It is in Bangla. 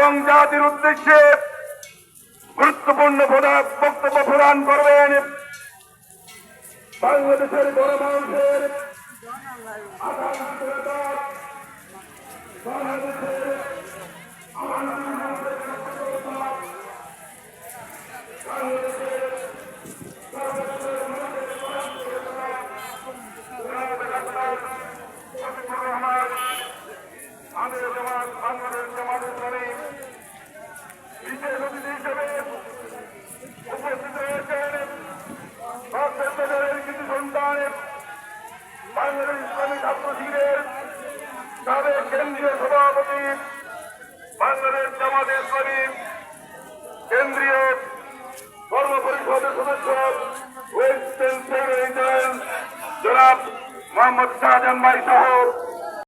এবং জাতির উদ্দেশ্যে গুরুত্বপূর্ণ বক্তব্য প্রদান করবেন। বাংলাদেশের গণমানুষের মানুষের আমাদের জামাত বাংলাদেশ জামাত ইসলামী বিশেষ অতিথি হিসেবে উপস্থিত হয়েছেন বাংলাদেশের কিছু সন্তান, বাংলাদেশ ইসলামী ছাত্র শিবিরের সাবেক কেন্দ্রীয় সভাপতি, বাংলাদেশ জামাত ইসলামী কেন্দ্রীয় কর্ম পরিষদের সদস্য ওয়েস্টার্ন সেক্রেটারি জনাব মোহাম্মদ শাহজাহান ভাই সহ